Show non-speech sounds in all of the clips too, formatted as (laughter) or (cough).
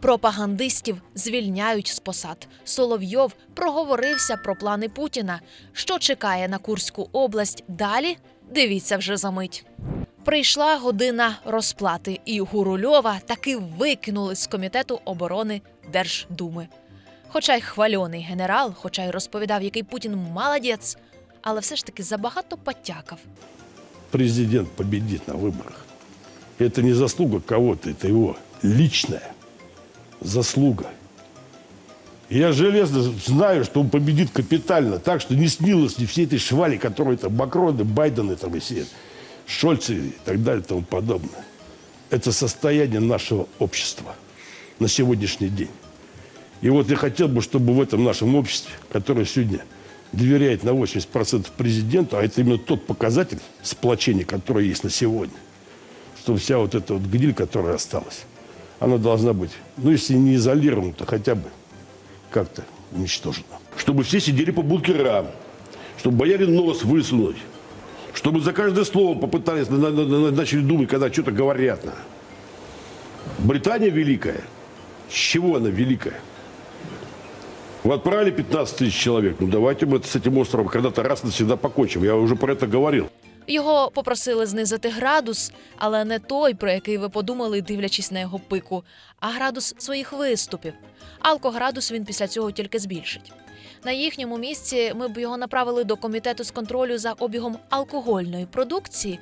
Пропагандистів звільняють з посад. Соловйов проговорився про плани Путіна. Що чекає на Курську область далі? Дивіться вже за мить. Прийшла година розплати, і Гурульова таки викинули з комітету оборони Держдуми. Хоча й хвальоний генерал, хоча й розповідав, який Путін молодець, але все ж таки забагато потякав. президент победит на выборах. Это не заслуга кого-то, это его личная Заслуга. Я железно знаю, что он победит капитально, так что не снилось ни всей этой швали, которые там Макроны, Байдены там и все, Шольцы и так далее и тому подобное. Это состояние нашего общества на сегодняшний день. И вот я хотел бы, чтобы в этом нашем обществе, которое сегодня доверяет на 80% президенту, а это именно тот показатель сплочения, который есть на сегодня, что вся вот эта вот гниль, которая осталась, она должна быть, ну, если не изолирована, то хотя бы как-то уничтожена. Чтобы все сидели по бункерам, чтобы бояре нос высунуть, чтобы за каждое слово попытались, на- на- на- начали думать, когда что-то говорят. Британия великая. С чего она великая? Вы отправили 15 тысяч человек. Ну давайте мы с этим островом когда-то раз навсегда покончим. Я уже про это говорил. Його попросили знизити градус, але не той, про який ви подумали, дивлячись на його пику, а градус своїх виступів. Алкоградус він після цього тільки збільшить. На їхньому місці ми б його направили до комітету з контролю за обігом алкогольної продукції,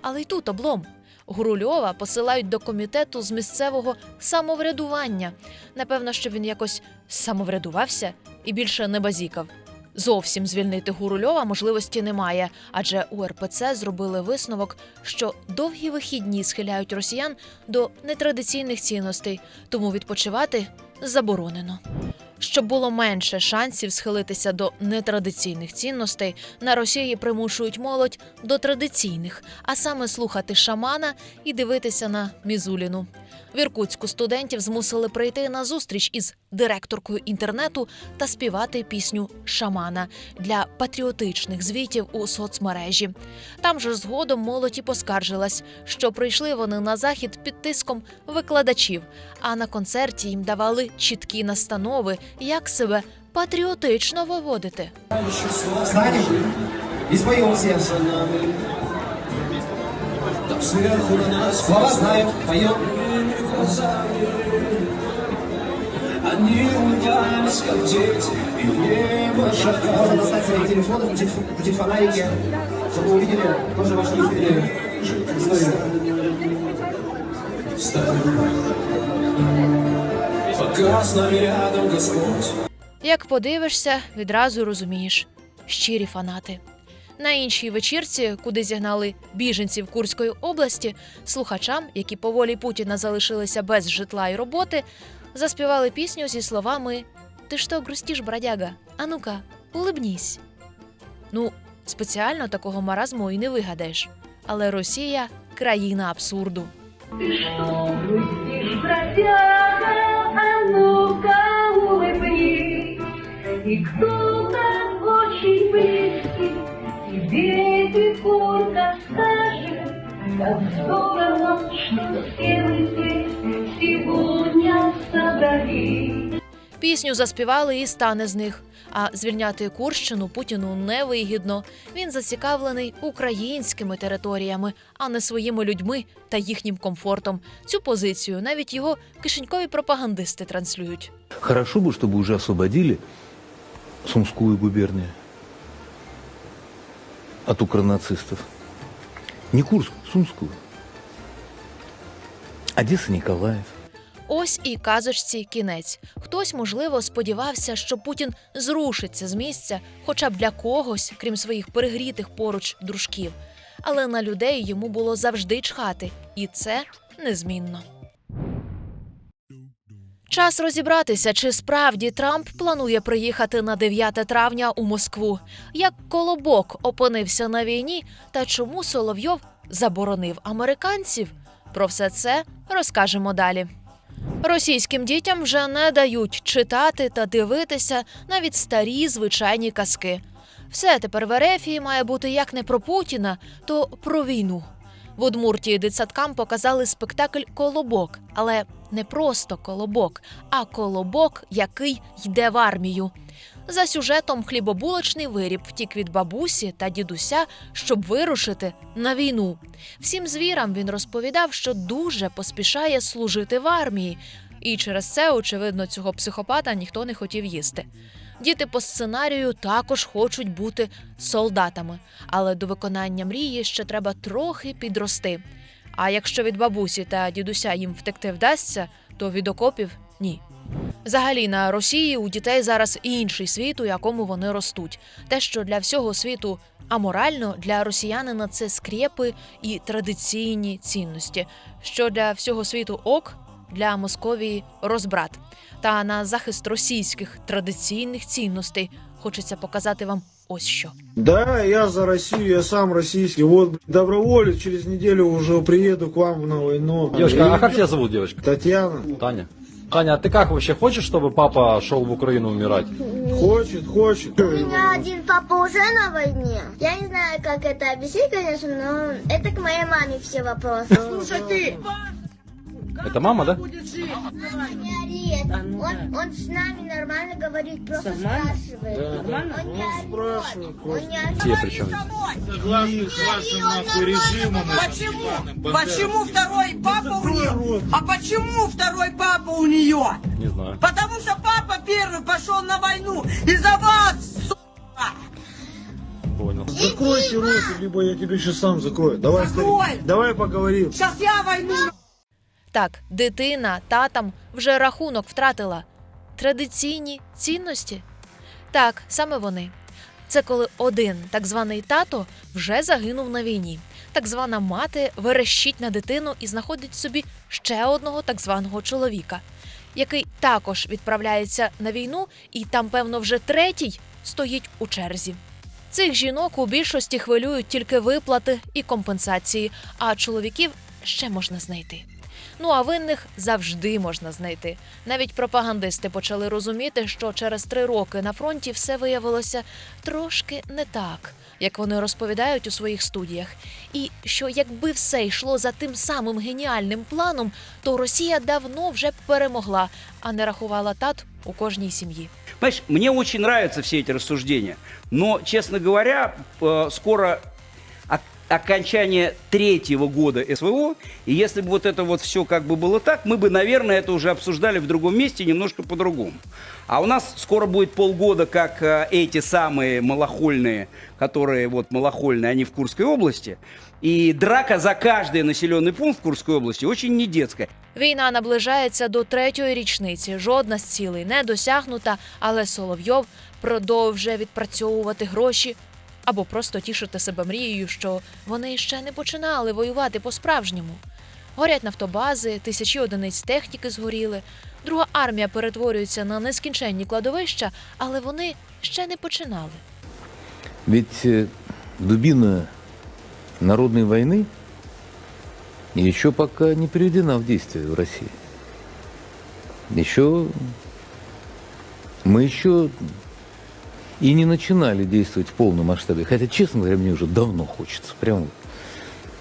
але й тут облом. Гурульова посилають до комітету з місцевого самоврядування. Напевно, що він якось самоврядувався і більше не базікав. Зовсім звільнити Гурульова можливості немає, адже у РПЦ зробили висновок, що довгі вихідні схиляють росіян до нетрадиційних цінностей, тому відпочивати заборонено. Щоб було менше шансів схилитися до нетрадиційних цінностей, на Росії примушують молодь до традиційних, а саме слухати шамана і дивитися на Мізуліну. В Іркутську студентів змусили прийти на зустріч із директоркою інтернету та співати пісню Шамана для патріотичних звітів у соцмережі. Там же згодом молодь і поскаржилась, що прийшли вони на захід під тиском викладачів, а на концерті їм давали чіткі настанови, як себе патріотично виводити. И споем все. Слова знаем, поем. Они у вас, как дети, и в небо шагают. Можно достать свои телефоны, включить, включить фонарики, чтобы вы увидели тоже ваши искренние истории. Пока с нами рядом Господь. Як подивишся, відразу розумієш щирі фанати. На іншій вечірці, куди зігнали біженців Курської області, слухачам, які по волі Путіна залишилися без житла і роботи, заспівали пісню зі словами Ти що грустиш, бродяга? А ну-ка, улибнісь. Ну, спеціально такого маразму і не вигадаєш. Але Росія країна абсурду. Ты что грустишь, бродяга? А ну-ка улыбнись. И кто-то очень близкий тебе тихонько скажет, как здорово, что все мы здесь сегодня собрались. Пісню заспівали і стане з них. А звільняти Курщину Путіну невигідно. Він зацікавлений українськими територіями, а не своїми людьми та їхнім комфортом. Цю позицію навіть його кишенькові пропагандисти транслюють. Хорошо бы, чтобы уже освободили Сумскую губернию от укронацистов. Не Курск, Сумскую. Одесса, Николаев. Ось і казочці кінець. Хтось, можливо, сподівався, що Путін зрушиться з місця, хоча б для когось, крім своїх перегрітих поруч дружків. Але на людей йому було завжди чхати, і це незмінно. Час розібратися, чи справді Трамп планує приїхати на 9 травня у Москву, як Колобок опинився на війні, та чому Соловйов заборонив американців. Про все це розкажемо далі. Російським дітям вже не дають читати та дивитися навіть старі звичайні казки. Все тепер в Ерефії має бути як не про Путіна, то про війну. В Удмуртії дитсадкам показали спектакль Колобок, але не просто колобок, а колобок, який йде в армію. За сюжетом хлібобулочний виріб втік від бабусі та дідуся, щоб вирушити на війну. Всім звірам він розповідав, що дуже поспішає служити в армії, і через це, очевидно, цього психопата ніхто не хотів їсти. Діти по сценарію також хочуть бути солдатами, але до виконання мрії ще треба трохи підрости. А якщо від бабусі та дідуся їм втекти вдасться, то від окопів ні. Взагалі на Росії у дітей зараз інший світ, у якому вони ростуть. Те, що для всього світу аморально, для росіянина це скрепи і традиційні цінності. Що для всього світу ок, для Московії розбрат. Та на захист російських традиційних цінностей хочеться показати вам ось що. Да, я за Россию, я сам российский. Вот, блин, доброволец, через неделю уже приеду к вам на войну. Девочка, а как тебя зовут, девочка? Татьяна. Таня. Таня, а ты как вообще хочешь, чтобы папа шел в Украину умирать? Хочет, хочет. У меня один папа уже на войне. Я не знаю, как это объяснить, конечно, но это к моей маме все вопросы. Слушай, ты! Это мама, да? Не орет. Он, он с нами нормально говорит, просто спрашивает. Он не орет. Он не. Те причем. Почему? Почему второй папа у нее? А почему второй папа у нее? Не знаю. Потому что папа первый пошел на войну из-за вас, сука! Понял. Закройте рот, либо я тебе сейчас сам закрою. Давай, Закрой! старик, давай поговорим. Сейчас я войну Так, дитина татам вже рахунок втратила. Традиційні цінності? Так, саме вони. Це коли один так званий тато вже загинув на війні. Так звана мати верещить на дитину і знаходить собі ще одного так званого чоловіка, який також відправляється на війну, і там, певно, вже третій стоїть у черзі. Цих жінок у більшості хвилюють тільки виплати і компенсації, а чоловіків ще можна знайти. Ну а винних завжди можна знайти. Навіть пропагандисти почали розуміти, що через три роки на фронті все виявилося трошки не так, як вони розповідають у своїх студіях. І що якби все йшло за тим самим геніальним планом, то Росія давно вже перемогла, а не рахувала тат у кожній сім'ї. Понимаешь, мне очень нравятся все эти рассуждения, но, честно говоря, э, скоро ок- окончание третьего года СВО, и если бы вот это вот все как бы было так, мы бы, наверное, это уже обсуждали в другом месте немножко по-другому. А у нас скоро будет полгода, как э, эти самые малохольные, которые вот малохольные, они в Курской области, и драка за каждый населенный пункт в Курской области очень не детская. Війна наближається до третьої річниці. Жодна з цілей не досягнута, але Соловйов продовжує відпрацьовувати гроші або просто тішити себе мрією, що вони ще не починали воювати по-справжньому. Горять нафтобази, тисячі одиниць техніки згоріли. Друга армія перетворюється на нескінченні кладовища, але вони ще не починали. Ведь э, дубина народной войны еще пока не приведена в действие в России. Еще мы еще и не начинали действовать в полном масштабе. Хотя, честно говоря, мне уже давно хочется. Прямо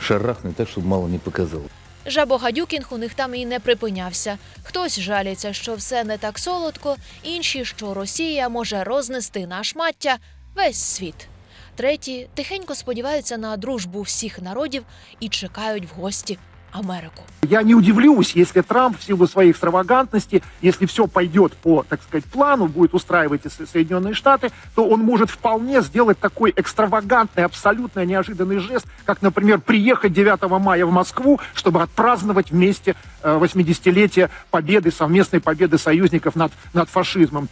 шарахнуть так, чтобы мало не показалось. Жабогадюкінг у них там і не припинявся. Хтось жаліться, що все не так солодко, інші, що Росія може рознести на шмаття весь світ. Треті тихенько сподіваються на дружбу всіх народів і чекають в гості Америку. Я не удивлюсь, если Трамп в силу своей экстравагантности, если все пойдет по, так сказать, плану, будет устраивать и Со- Соединенные Штаты, то он может вполне сделать такой экстравагантный, абсолютно неожиданный жест, как, например, приехать 9 мая в Москву, чтобы отпраздновать вместе э, 80-летие победы, совместной победы союзников над, над фашизмом.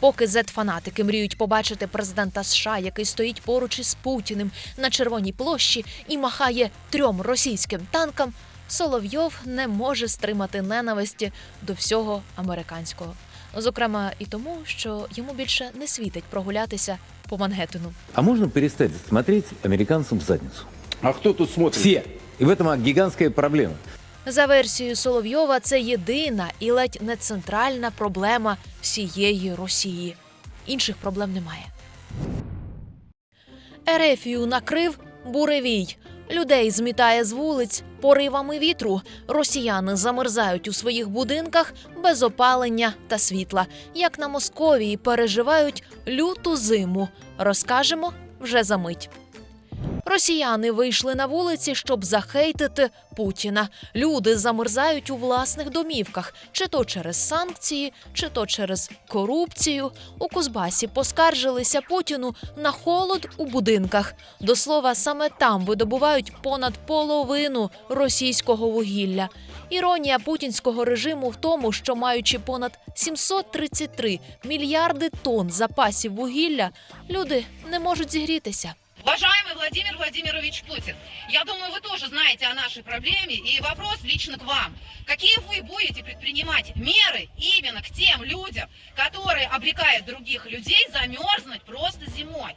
Поки зет-фанатики мріють побачити президента США, який стоїть поруч із Путіним на червоній площі і махає трьом російським танкам, Соловйов не може стримати ненависті до всього американського. Зокрема, і тому, що йому більше не світить прогулятися по Мангеттену. А можно перестать смотреть американцам в задницу? А кто тут смотрит? Все. И в этом гигантская проблема. За версією Соловйова, це єдина і ледь не центральна проблема всієї Росії. Інших проблем немає. Ерефію накрив буревій. Людей змітає з вулиць поривами вітру. Росіяни замерзають у своїх будинках без опалення та світла. Як на Московії переживають люту зиму. Розкажемо вже за мить. Росіяни вийшли на вулиці, щоб захейтити Путіна. Люди замерзають у власних домівках, чи то через санкції, чи то через корупцію. У Кузбасі поскаржилися Путіну на холод у будинках. До слова, саме там видобувають понад половину російського вугілля. Іронія путінського режиму в тому, що маючи понад 733 мільярди тонн запасів вугілля, люди не можуть зігрітися. Уважаемый Владимир Владимирович Путин, я думаю, вы тоже знаете о нашей проблеме, и вопрос лично к вам. Какие вы будете предпринимать меры именно к тем людям, которые обрекают других людей замерзнуть просто зимой?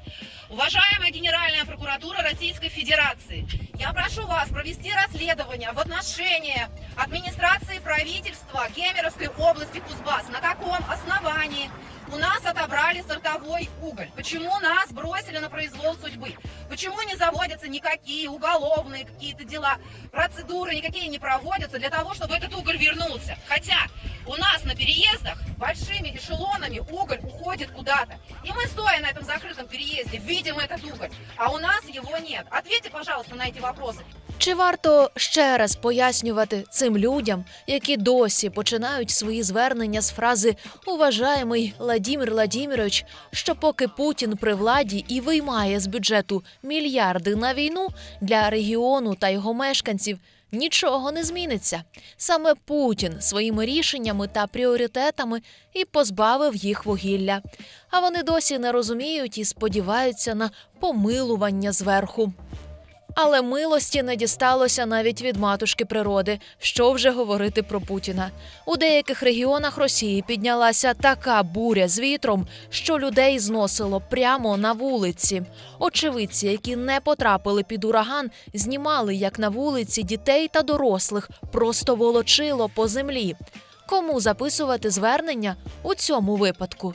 Уважаемая Генеральная прокуратура Российской Федерации, я прошу вас провести расследование в отношении администрации правительства Кемеровской области Кузбасс. На каком основании у нас отобрали сортовой уголь? Почему нас бросили на произвол судьбы? Почему не заводятся никакие уголовные какие-то дела, процедуры никакие не проводятся для того, чтобы этот уголь вернулся? Хотя у нас на переездах большими эшелонами уголь уходит куда-то. И мы, стоя на этом закрытом переезде, видим этот уголь, а у нас его нет. Ответьте, пожалуйста, на эти вопросы. Чи варто ще раз пояснювати цим людям, які досі починають свої звернення з фрази Уважаємий Владимир Владимирович, що поки Путін при владі і виймає з бюджету мільярди на війну для регіону та його мешканців, нічого не зміниться. Саме Путін своїми рішеннями та пріоритетами і позбавив їх вугілля. А вони досі не розуміють і сподіваються на помилування зверху. Але милості не дісталося навіть від матушки природи. Що вже говорити про Путіна? У деяких регіонах Росії піднялася така буря з вітром, що людей зносило прямо на вулиці. Очевидці, які не потрапили під ураган, знімали, як на вулиці дітей та дорослих просто волочило по землі. Кому записувати звернення у цьому випадку?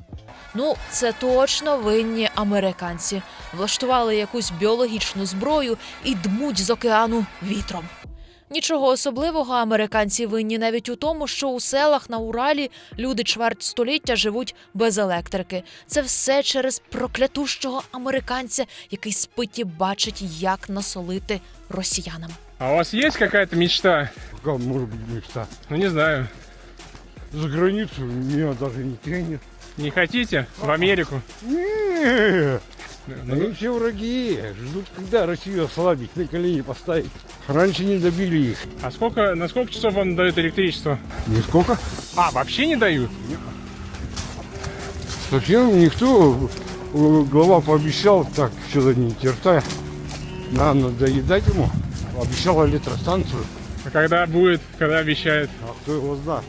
Ну, це точно винні американці. Влаштували якусь біологічну зброю і дмуть з океану вітром. Нічого особливого американці винні навіть у тому, що у селах на Уралі люди чверть століття живуть без електрики. Це все через проклятущого американця, який спить і бачить, як насолити росіянам. А у вас есть какая-то мечта? Какая может быть мечта? Ну не знаю. За границу меня даже не тянет. Не хотите? В Америку? Нет. Ну, Они все враги. Ждут, когда Россию ослабить, на колени поставить. Раньше не добили их. А сколько, на сколько часов вам дают электричество? Нисколько. А, вообще не дают? Совсем никто. Э, Глава пообещал, так, что-то не тертай. Надо доедать ему. Обещал электростанцию. А когда будет, когда обещают? А кто его знает?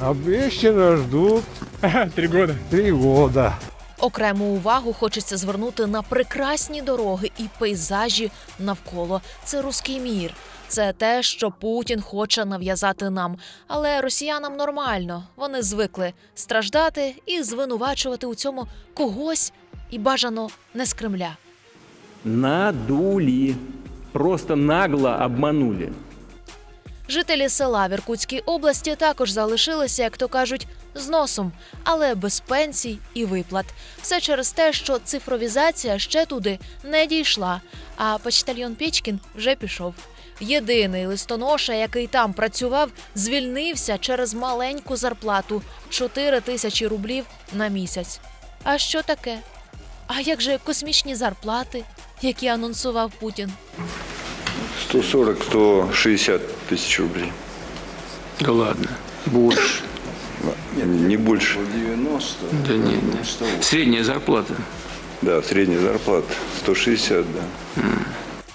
Обещано ждут (laughs) Три года. три года. Окрему увагу хочеться звернути на прекрасні дороги і пейзажі навколо. Це руський мір. Це те, що Путін хоче нав'язати нам. Але росіянам нормально. Вони звикли страждати і звинувачувати у цьому когось і бажано не з Кремля. Надули. Просто нагло обманули. Жителі села в Іркутській області також залишилися, як то кажуть, з носом, але без пенсій і виплат. Все через те, що цифровізація ще туди не дійшла. А почтальйон Печкін вже пішов. Єдиний листоноша, який там працював, звільнився через маленьку зарплату 4 тисячі рублів на місяць. А що таке? А як же космічні зарплати, які анонсував Путін? 140-160 тысяч рублей. Да ладно. Больше. Не больше. 90. Да нет, нет. Средняя зарплата. Да, средняя зарплата 160, да.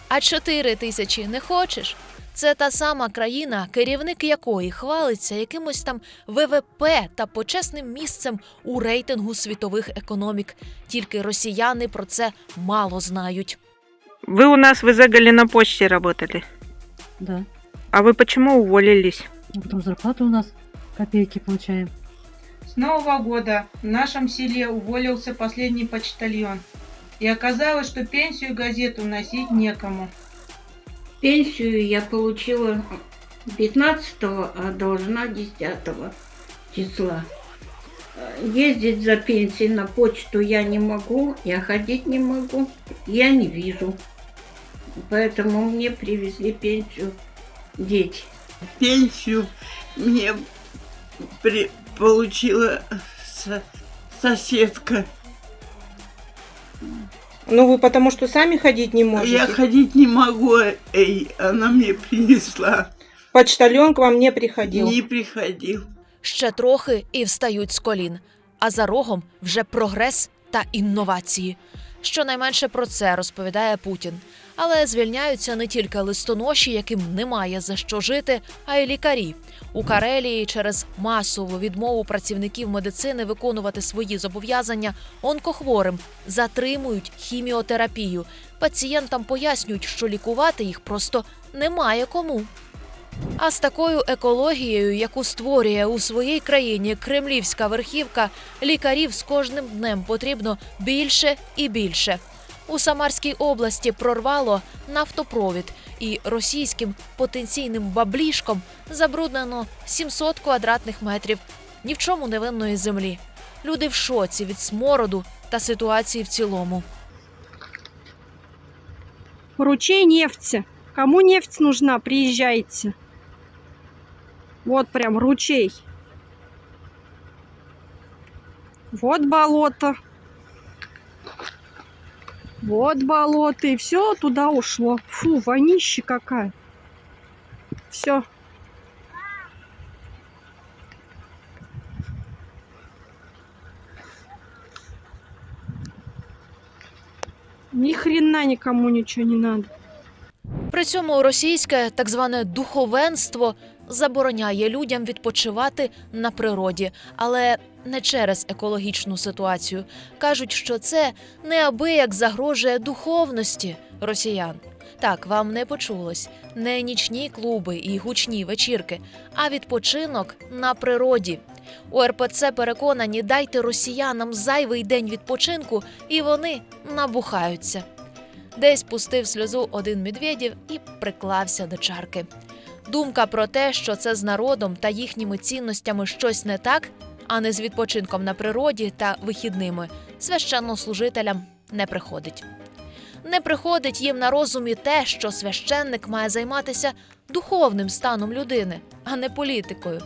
А 4 тисячі не хочеш? Це та сама країна, керівник якої хвалиться якимось там ВВП та почесним місцем у рейтингу світових економік. Тільки росіяни про це мало знають. Вы у нас в Изегале на почте работали. Да. А вы почему уволились? Ну, Потом зарплату у нас копейки получаем. С Нового года в нашем селе уволился последний почтальон. И оказалось, что пенсию и газету носить некому. Пенсию я получила 15 а должна 10 числа. Ездить за пенсией на почту я не могу, я ходить не могу, я не вижу. Поэтому мне привезли пенсию дети. Пенсию мне при- получила со- соседка. Ну, вы потому что сами ходить не можете. Я ходить не могу, эй, она мне принесла. Почтальон к вам не приходил. Не приходил. Ще трохи і встають з колін. А за рогом вже прогрес та інновації. Щонайменше про це розповідає Путін. Але звільняються не тільки листоноші, яким немає за що жити, а й лікарі. У Карелії через масову відмову працівників медицини виконувати свої зобов'язання онкохворим затримують хіміотерапію. Пацієнтам пояснюють, що лікувати їх просто немає кому. А з такою екологією, яку створює у своїй країні кремлівська верхівка, лікарів з кожним днем потрібно більше і більше. У Самарській області прорвало нафтопровід, і російським потенційним баблішком забруднено 700 квадратних метрів ні в чому невинної землі. Люди в шоці від смороду та ситуації в цілому. Ручей нефти. Кому нефть нужна, приезжайте. Вот прям ручей. Вот болото. Вот болото. И все туда ушло. Фу, вонище какая. Все. Ни хрена никому ничего не надо. При цьому російське так зване духовенство забороняє людям відпочивати на природі, але не через екологічну ситуацію. кажуть, що це неабияк загрожує духовності росіян. Так, вам не почулось не нічні клуби і гучні вечірки, а відпочинок на природі. У РПЦ переконані, дайте росіянам зайвий день відпочинку, і вони набухаються. Десь пустив сльозу один Медведєв і приклався до чарки. Думка про те, що це з народом та їхніми цінностями щось не так, а не з відпочинком на природі та вихідними, священнослужителям не приходить. Не приходить їм на розум і те, що священник має займатися духовним станом людини, а не політикою.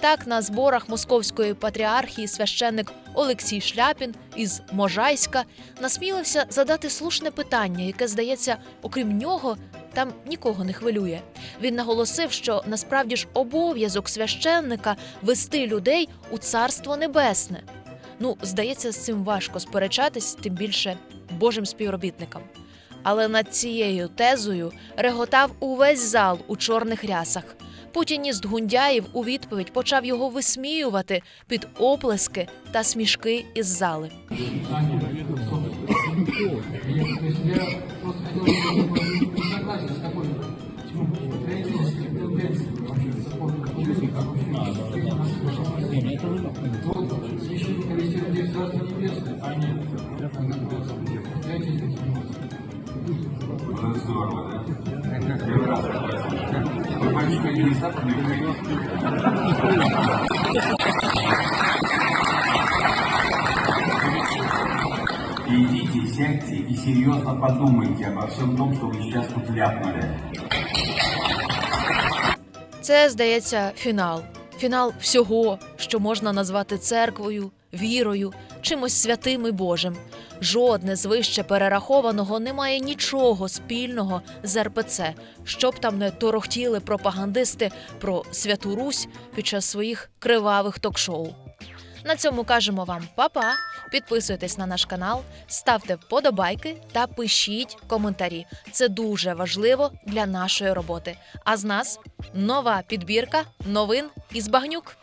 Так, на зборах московської патріархії священник Олексій Шляпін із Можайська насмілився задати слушне питання, яке, здається, окрім нього, там нікого не хвилює. Він наголосив, що насправді ж обов'язок священника вести людей у царство небесне. Ну, здається, з цим важко сперечатись, тим більше Божим співробітникам. Але над цією тезою реготав увесь зал у чорних рясах. Путініст Гундяєв у відповідь почав його висміювати під оплески та смішки із зали. Идите, сядьте и серьезно подумайте обо всем том, что вы сейчас тут ляпнули. Це, здається, фінал. Фінал всього, що можна назвати церквою, вірою, чимось святим і Божим. Жодне з вище перерахованого не має нічого спільного з РПЦ, щоб там не торохтіли пропагандисти про святу Русь під час своїх кривавих ток-шоу. На цьому кажемо вам па-па. Підписуйтесь на наш канал, ставте вподобайки та пишіть коментарі. Це дуже важливо для нашої роботи. А з нас нова підбірка новин із багнюк.